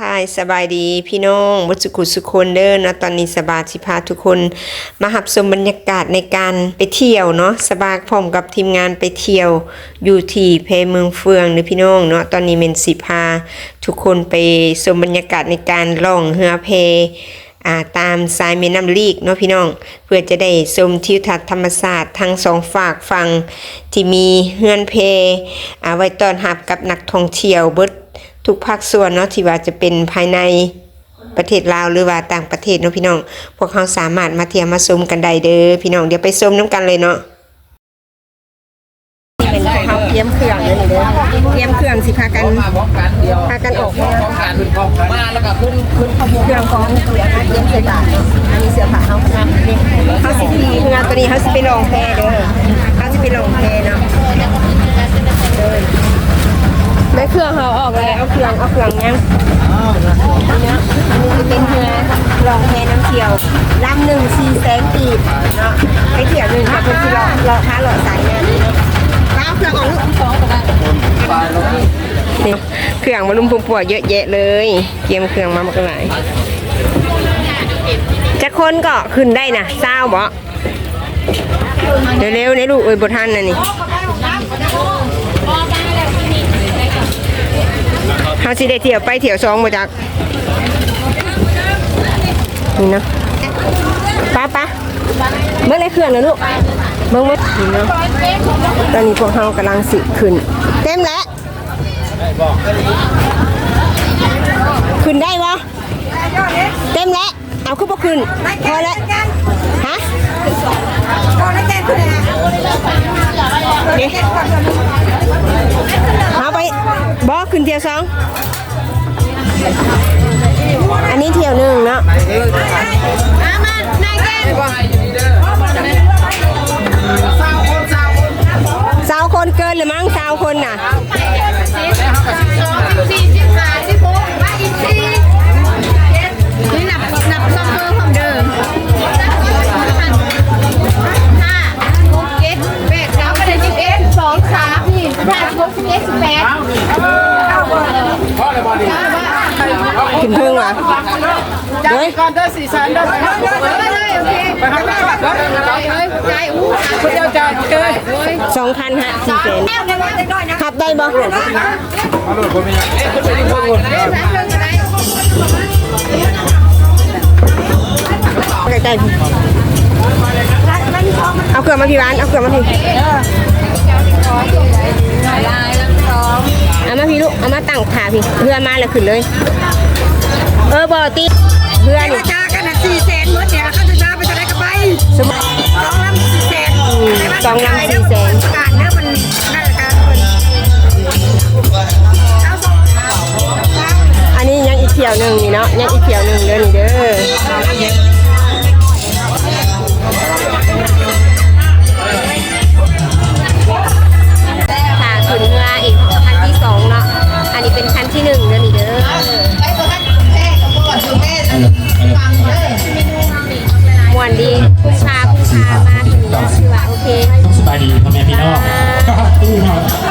ทายสบายดีพี่น้องบุสุขุสุคนเด้อเนาะตอนนี้สบายสิพาทุกคน มาหับชมบรรยากาศในการไปเที่ยวเนาะสบายพร้อมกับทีมงานไปเที่ยวอยู่ที่เพเมืองเฟืองเด้อพี่น้องเนาะตอนนี้เมนสิพา ทุกคนไปชมบรรยากาศในการล่องเรือเพอ่าตามสายแม่น้ำลีกเนาะพี่น้อง เพื่อจะได้ชมทิวทัศน์ธรรมศาสตร์ทั้งสองฝากฝั่งที่มีเฮือนเพอ่าไว้ต้อนรับกับนักท่องเที่ยวเบิด ทุกภาคส่วนเนาะที่ว่าจะเป็นภายในประเทศลาวหรือว่าต่างประเทศเนาะพี่น้อง พวกเขาสามารถมาเที่ยวมาชมกันได้เด้อพี่น้องเดี๋ยวไปชมน้ำกันเลยเนาะเป็นเขาเตรียมเครื่องเลยนี่เด้อเตรียมเครื่องสิพากันพากันออกพร้อมกันขึ้นพร้อมกันมาแล้วก็ขึ้นขึ้นเครื่องของเสื้อเตรียมเสื้อผ้าอันนี้เสื้อผ้าเขาเขาสิทีงานตัวนี้เขาสิไปลองแพเด้อเขาสิไปลองแพเนาะ ได้เครื่องเขาออกเลยเอาเครื่องเอาเครื่องยังอันนี้อันนี้จะเป็นเรือลองแพน้ำเที่ยวลำหนึ่งสี่แสนกีบเนาะไปเที่ยวหนึ่งค่ะเป็นที่รอรอค้ารอสายเนี่ยเอาเครื่องของลูกสองก็ได้ไปแล้วนี่เครื่องมาลุมปุ่มปวดเยอะแยะเลยเตรียมเครื่องมามากันหลายจะคนก็ขึ้นได้นะเศร้าบ่เร็วๆในลูกเอ้ยบทันนะนี่ เขาสิได้เที่ยวไปเที่ยวสองมาจากนี่เนาะป้าป้าเมื่อไรเครื่องนะลูกเบิ่งเบิ่งนี่เนาะตอนนี้พวกเขากำลังสิขึ้น เต็มแล้วขึ้นได้ปะเต็มแล้วเอาขึ้นปะขึ้นพอแล้วฮะ เอาไปบอกขึ้นเที่ยวสองอันนี้เที่ยวหนึ่งเนาะส มาโหลดผมมีเอ๊ะคุณไปที่พวกคุณเล่นนะเล่นอะไรใกล้ๆเอาเครื่องมาพี่ร้านเอาเครื่องมาพี่ลายลำสองเอามาพี่ลูกเอามาตั้งขาพี่เพื่อมาแล้วขึ้นเลย เออบอตีเพื่อนี่จ้ากันนะสี่แสนหมดเนี่ยเขาจะจ้าไปจะได้กับไปสมมุติสองลำสี่แสนสองลำสี่แสนประกาศเนื้อ เที่ยวหนึ่งนี่เนาะยังอีกเที่ยวหนึ่งเด้อนี่เด้อค่ะขึ้นเรืออีกคันที่สองเนาะอันนี้เป็นคันที่หนึ่งเด้อนี่เด้อมวนดีคุ้มค่าคุ้มค่ามากนี่ก็คือว่าโอเคสบายดีพ่อแม่พี่น้อง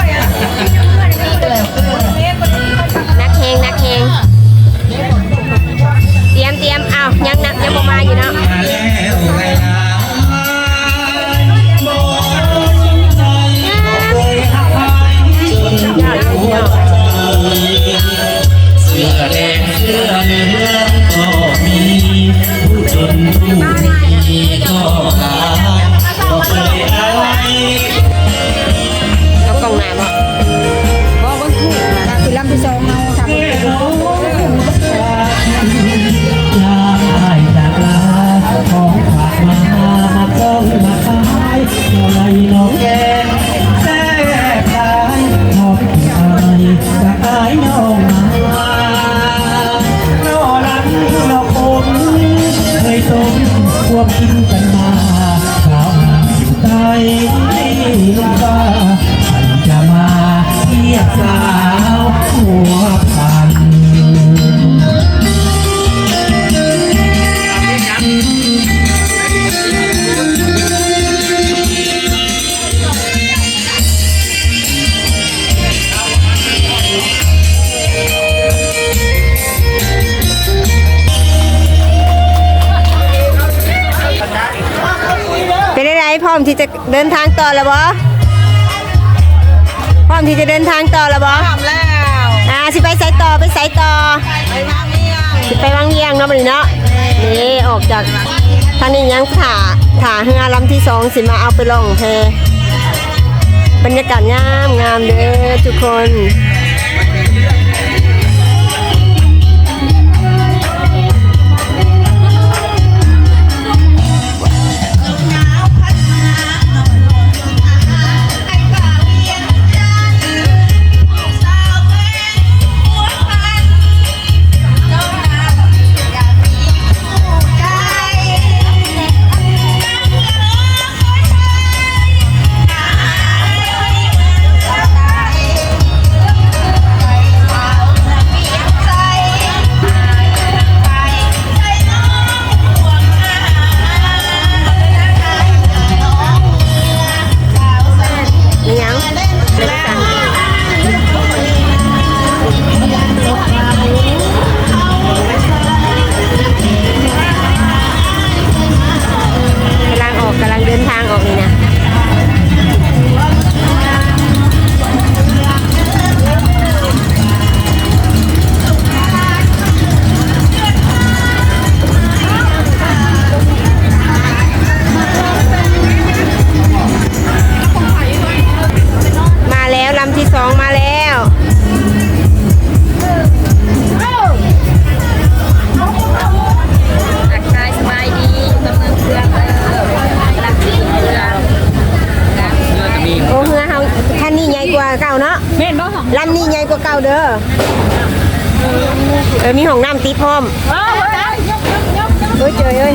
ที่จะเดินทางต่อแล้วบ่พร้อมที่จะเดินทางต่อแล้วบ่ทำแล้วอ่าสิไปไสต่อไปไสต่อไปทางเมียงสิไปวังเวียงเนาะบัดนี้เนาะนี่ออกจากทางนี้ยังถ่าถ่าเรือลำที่สองสิมาเอาไปล่องแพบรรยากาศงามงามเด้อทุกคน กว่าเก่าเด้อเออมีห้องน้ำติดพร้อมเออได้ยกยกยกยกเอ้ยเจอเอ้ย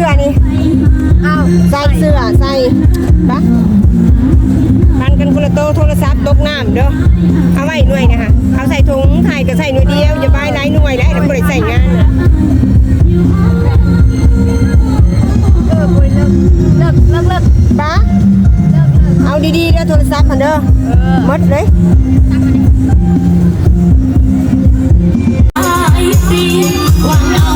สื้อนี่เอาใส่เสื้อใส่ปะปันกันคนละโตะโทรศัพท์ตกน้ำเด้อเอาไว้หน่วยนะคะเอาใส่ถุงถ่ายก็ใส่หน่วยเดียวอย่าไปหลายหน่วยแล้วแล้วบ่ได้ใส่งานน่ะเออคุยเลิกเลิกเลิกเลิกปะเอาดีๆเด้อโทรศัพท์พันเด้อหมดเลยวัน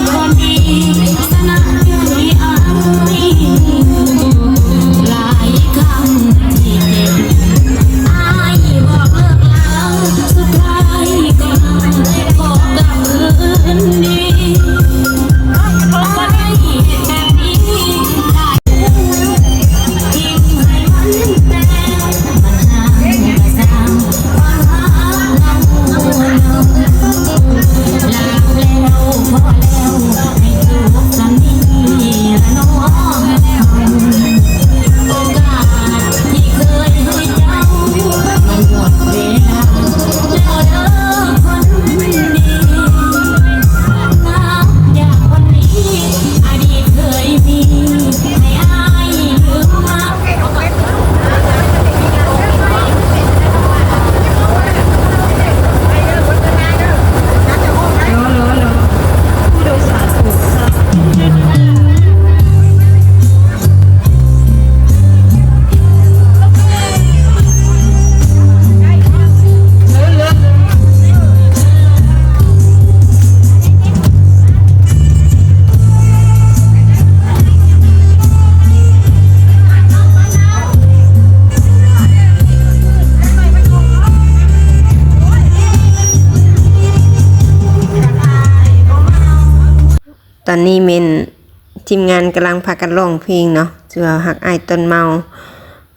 ทีมงานกำลังพากันร้องเพลงเนาะเสือหักอายต้นเมา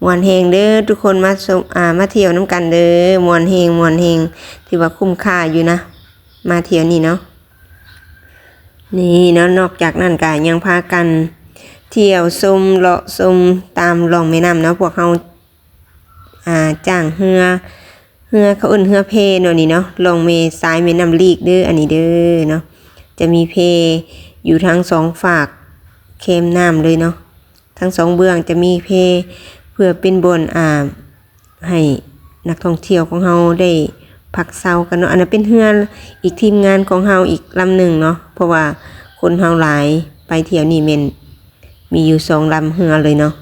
มวนเฮงเด้อทุกคนมาชมอ่ามาเที่ยวน้ำกันเด้อมวนเฮงมวนเฮงถือว่าคุ้มค่าอยู่นะ มาเที่ยวนี่เนาะนี่เนาะนอกจากนั้นก็ยังพากันเที่ยวชมเลาะชมตามลองแม่น้ำเนาะพวกเขาอ่าจ้างเรือเรือเขาอื่นเรือเพเนาะนี่เนาะลองเมสายแม่น้ำลีกเด้ออันนี้เด้อเนาะจะมีเพอยู่ทั้งสองฝาก เข้มน้ำเลยเนาะทั้งสองเบื้องจะมีเพเพื่อเป็นบนอ่าให้นักท่องเที่ยวของเราได้พักเซากันเนาะอันนั้นเป็นเฮือนอีกทีมงานของเราอีกลำหนึ่งเนาะเพราะว่าคนเราหลายไปเที่ยวนี่เมนมีอยู่สองลำเรือเลยเนาะ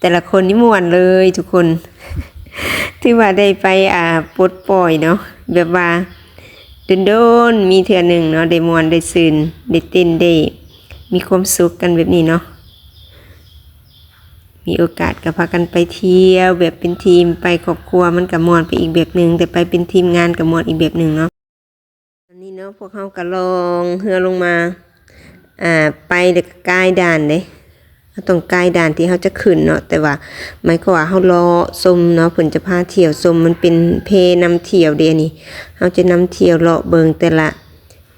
แต่ละคนนี่ม่วนเลยทุกคน ที่ว่าได้ไปอ่าปลดปล่อยเนาะแบบว่าโดนๆมีเถื่อหนึ่งเนาะได้มวนได้ซึนได้เต้นได้ มีความสุขกันแบบนี้เนาะมีโอกาสก็พากันไปเที่ยวแบบเป็นทีมไปครอบครัวมันกับมวนไปอีกแบบหนึ่งแต่ไปเป็นทีมงานกับมวนอีกแบบหนึ่งเนาะตอนนี้เนาะพวกเขาก็ลองเรือลงมาอ่าไปเด็กกายด่านเด้ตรงกายด่านที่เขาจะขึ้นเนาะแต่ว่าหมายความว่าเขารอชมเนาะเพิ่นจะพาเที่ยวชมมันเป็นเพนำเที่ยวเดียนี่เขาจะนำเที่ยวเลาะเบิงแต่ละ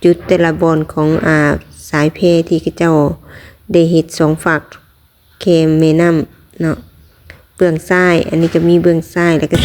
จุดแต่ละบอนของอ่า สายเพที่เขาเจ้าได้เฮ็ดสองฝักเคมเมนัมเนาะเบื้องซ้าย อันนี้ก็มีเบื้องซ้ายแล้วก็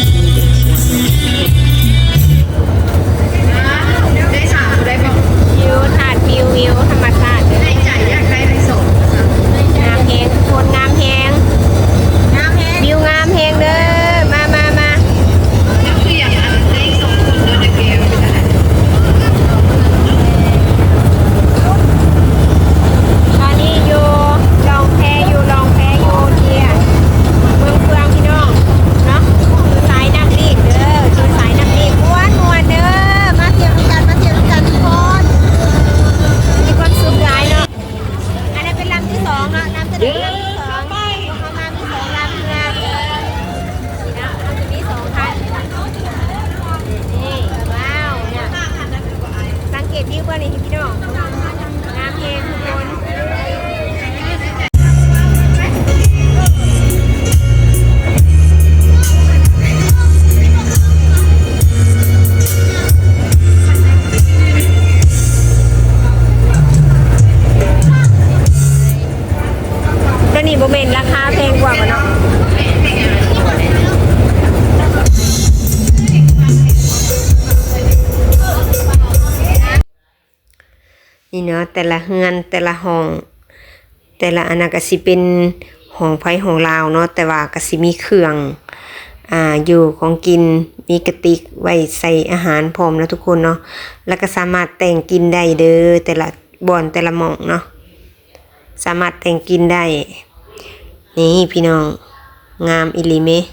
นี่เนาะแต่ละเฮือนแต่ละห้อง แต่ละอันนั้นก็สิเป็นห้องไฟห้องลาวเนาะแต่ว่าก็สิมีเครื่องอ่าอยู่ของกินมีกระติกไว้ใส่อาหารพร้อมแล้วทุกคนเนาะแล้วก็สามารถแต่งกินได้เด้อแต่ละบ่อนแต่ละหม่องเนาะสามารถแต่งกินได้ นี่พี่น้องงามอิลิเมะ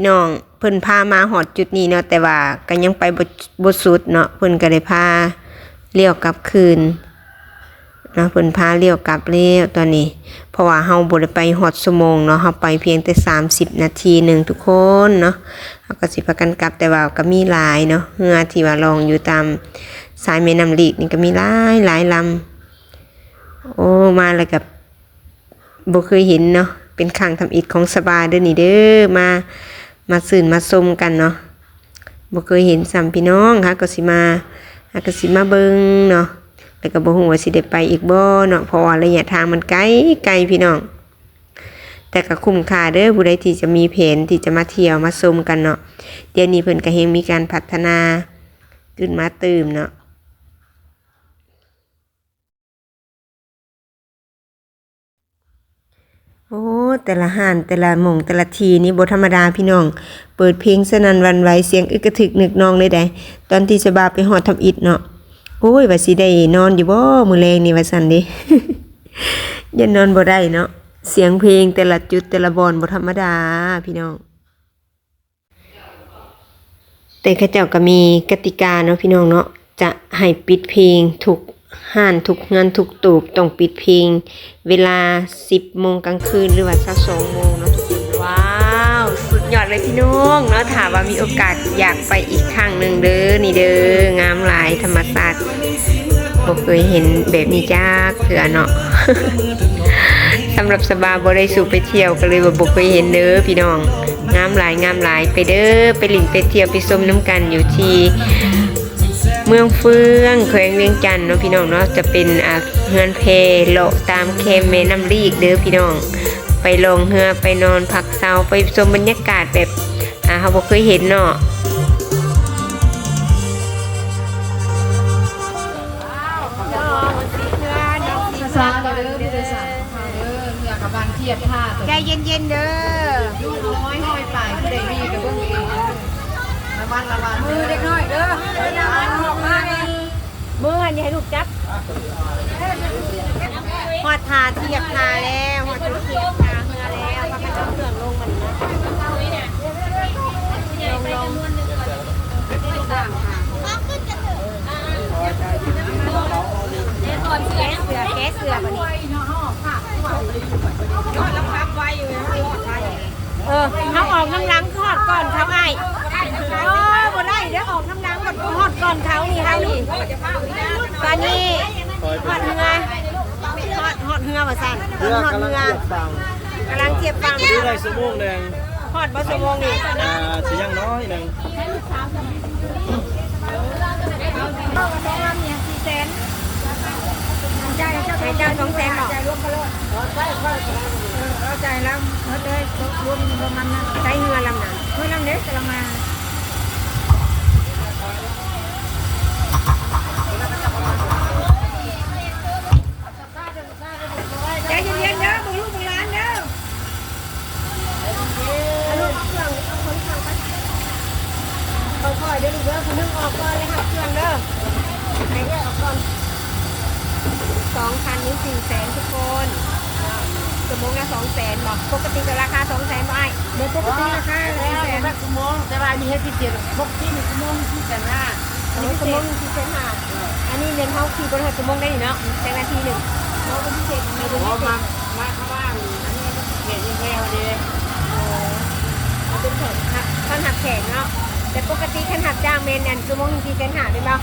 พี่น้อง เพิ่นพามาหอดจุดนี้เนาะแต่ว่าก็ยังไปบ่บ่สุดเนาะเพิ่นก็ได้พาเลี้ยวกลับคืนเนาะเพิ่นพาเลี้ยวกลับแล้วตอนนี้ เพราะว่าเฮาบ่ได้ไปฮอดชั่วโมงเนาะเฮาไปเพียงแต่ 30 นาทีหนึ่งทุกคนเนาะเฮาก็สิพากันกลับแต่ว่าก็มีหลายเนาะเรือที่ว่าลองอยู่ตามสายแม่น้ำลีกนี่ก็มีหลายหลายลำโอ้มาแล้วกับบ่เคยเห็นเนาะเป็นครั้งทำอิฐของสบาเด้อนี่เด้อมา มาสื่นมาชมกันเนาะบ่เคยเห็นสัมพี่น้องค่ะก็สิมาหาก็สิมาเบิงเนาะแล้วก็บ่ฮู้ว่าสิได้ไปอีกบ่เนาะเพราะว่าระยะทางมันไกลไกลพี่น้อง แต่ก็คุ้มค่าเด้อผู้ใดที่จะมีแผนที่จะมาเที่ยวมาชมกันเนาะเดี๋ยวนี้เพิ่นก็เฮงมีการพัฒนาขึ้นมาเติมเนาะ โอ้แต่ละห้านแต่ละหม่องแต่ละทีนี่บธรรมดาพี่น้อง เปิดเพลงสนันวันไหวเสียงอึกกระทึกนึกนองเลยได้ตอนที่สบาไปฮอดทำอิฐเนาะโอ้ยว่าสิได้นอนอยู่บ่มือแลงนี่ว่าซั่นด้ยันนอนบ่ได้เนาะเสียงเพลงแต่ละจุดแต่ละบอนบ่ธรรมดาพี่น้อง แต่ข้าเจ้าก็มีกติกาเนาะพี่น้องเนาะจะให้ปิดเพลงทุก ห้านทุกเงานทุกตูบต้องปิดเพลงเวลา 10โมงกลางคืนหรือว่าสัก2โมงเนาะทุกคนว้าวสุดยอดเลยพี่น้องเนาะถามว่ามีโอกาสอยากไปอีกครั้งหนึ่งเด้อนี่เด้องามหลายธรรมศาสตร์บ่เคยเห็นแบบนี้จ้าเถื่อเนาะสำหรับสบาบ่ได้สู่ไปเที่ยวก็เลยว่บ่เคยเห็นเด้อพี่น้องงามหลายงามหลายไปเด้อไปหลินไปเที่ยวไปชมน้ำกันอยู่ที่ เมืองเฟือง แขวงเวียงจันทน์เนาะพี่น้องเนาะจะเป็นอ่าเฮือนเพเลาะตามแคมแม่น้ำลีกเด้อพี่น้อง ไปลงเรือไปนอนพักเซาไปชมบรรยากาศแบบอ่าเขาบ่เคยเห็นเนาะสาเด้อพี่เด้อสาเด้อเรือกับบางเทียบท่าใจเย็นๆเด้อลูกน้อยห้อยปลายผู้ใดมีกับเบิ่งเองระวังระวังมือเด็กน้อยเด้อระวังออกมา เมืออันนี้ให้ลูกจับหอดทาเทียบทาแล้วหอดเทียบทาเรือแล้วพากันเอาเครื่องลงมันนะแก๊สเสือแก๊สเสือบันนี้เออเขาออกน้ำลังทอดก่อนเขาไอ้เออบ่ได้เดี๋ยวออกน้ำลัง ก่อนทอดก่อนเขานี่เขานี่ตอนนี้ทอดเรือทอดทอดเรือว่าสั่นทอดเรือกำลังเทียบฟังซื้อได้สมงหนึ่งทอดบ่สมองนี่อ่าสียังน้อยหนึ่งใจเจ้าเจ้าสองแสนหรอกเข้าใจแล้วเขาจะรวมประมาณนั้นใช้เรือลำน่ะเมื่อลำเล็กกำลังมา ใจเย็นๆเด้อมึงลูกมึงหลานเด้อค่ อยๆเด้อลูกเด้อคุณนึกออกก่อนเลยครับเครื่องเด้อไหนแยกออกก่อนสองคันนี้สี่แสนทุกคนสมมติละสองแสนบอกปกติก็ราคาสองแสนบ่ไอ้เดี๋ยวปกติราคาสี่แสนสมองแต่ว่ามีเฮ็ดพิเศษพกที่มีสมองที่แต่หน้าอันนี้สมมติสี่แสนห้าอันนี้เรียนเขาขี่บนหัวสมมติได้อยู่เนาะแสนนาทีหนึ่งเราเป็นพิเศษในเป็นพอพิเศมาษมาเข้าบ้านอันนี้เห็นยังแค่วันนี้เอาเป็นแขกหักท่านหักแขกเนาะ แต่ปกติขันหักจ้างเมนอันสมมติสี่แสนหาเป็นเปล่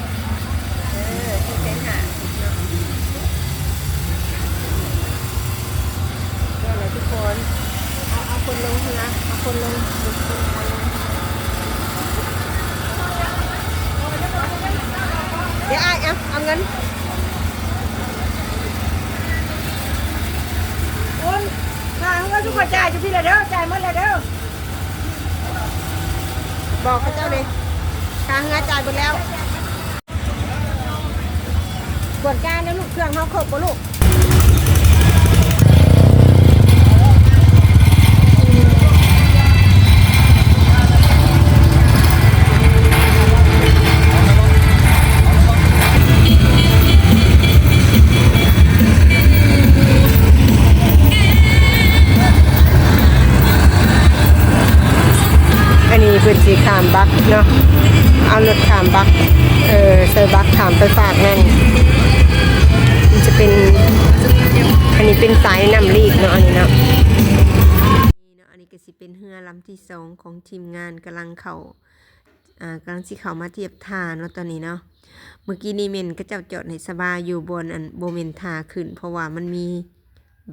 เออสี่แสนหาเนาะนี่แหละทุกคนเอาเอาคนลงเรือเอาคนลงเดี๋ยวไอ้เอาเอาเงินคุณทางก็ทุกคนจ่ายอยู่พี่ละเด้อจ่ายหมดละเด้อ บอกเขาเจ้าเลยทางงานจ่ายหมดแล้วกวดการแล้วลูกเครื่องเขาครบปะลูกามบักเนาะเอารถขามบักเออเซอร์บักขามไปฝากนั่นมันจะเป็นอันนี้เป็นสายนำลีกเนาะอันนี้เนาะอันนี้ก็สิเป็นเรือลำที่สองของทีมงานกำลังเขาอ่ากำลังสิเขามาเทียบท่าเนาะตอนนี้เนาะเมื่อกี้นี่เมนก็เจ้าจอดให้สบายอยู่บนอันโบเมนท่าขึ้น เพราะว่ามันมี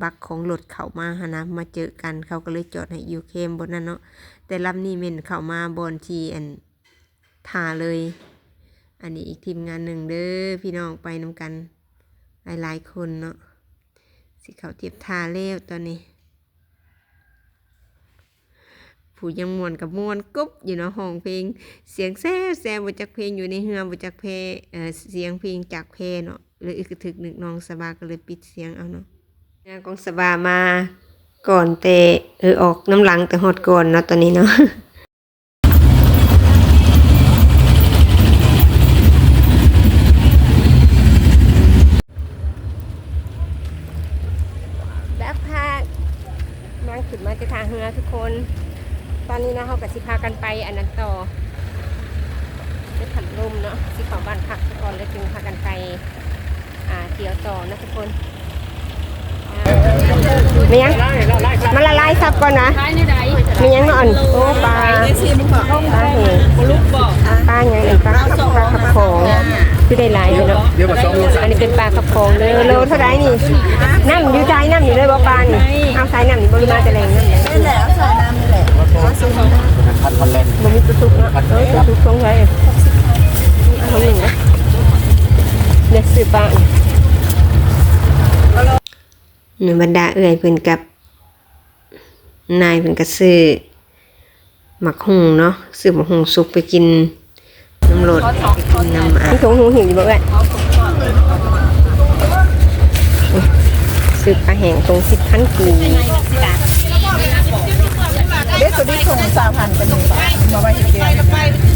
บักของรถเข้ามาหนนะมาเจอกันเขาก็เลยจอดให้อยู่เคมบนนั้นเนาะแต่ลำนี้เมนเข้ามาบนทีอันท่าเลย อันนี้อีกทีมงานหนึ่งเด้อพี่น้องไปนำกัน หลายๆคนเนาะสิเขาเทียบท่าเร็วตอนนี้ ผู้ยังมวนกับมวนกุ๊บอยู่เนาะห้องเพลง เสียงแซ่แซ่บจากเพลงอยู่ในเฮือบจากเพลงเสียงเพลงจากเพลเนาะเลยอึกถึกนึกน้องสบาก็เลยปิดเสียงเอาเนาะ งานของสบามาก่อนแต่เออออกน้ำหลังแต่หอดก่อนเนาะตอนนี้เนาะแบบพานั่งขึ้นมาจะทางเฮือทุกคน ตอนนี้นะเขากับสิพากันไปอันนั้นต่อไปผัดลมเนาะสิของบ้านพักก่อนแล้วจึงพากันไปอ่าเที่ยวต่อนะทุกคน มียังมาละลายซับก่อนนะมียังเนอนโอ้ปลาปลาเห็นปลาอยังอันปลาปลาขับของคือได้หลายเลยเนาะอันนี้เป็นปลาขับของเลยโลเท่าไรนี่น้ำอยู่ใจน้ำอยู่เลยบ่ปลานี่เอาสายน้ำนี่บริมาจะแรงน้ำนี่แหละสายน้ำนี่แหละมันมีตัวทุกเนาะเออตัวทุกตรงไหนเอาหนึ่งนะเนี่ยซื้อปลา บรรดาเอื่อยเพิ่นกับ นายเพิ่นก็ซื้อหมักหุงเนาะซื้อหมักหุงสุกไปกินน้ำรดไปกินน้ำอะถุงหูหิวอยู่บ่เอ้ยซื้อปลาแห้งตรงสิบพันกีเด็กตัวนี้ส่งสามพันเป็นหนึ่งบาทมาไว้ที่เดียว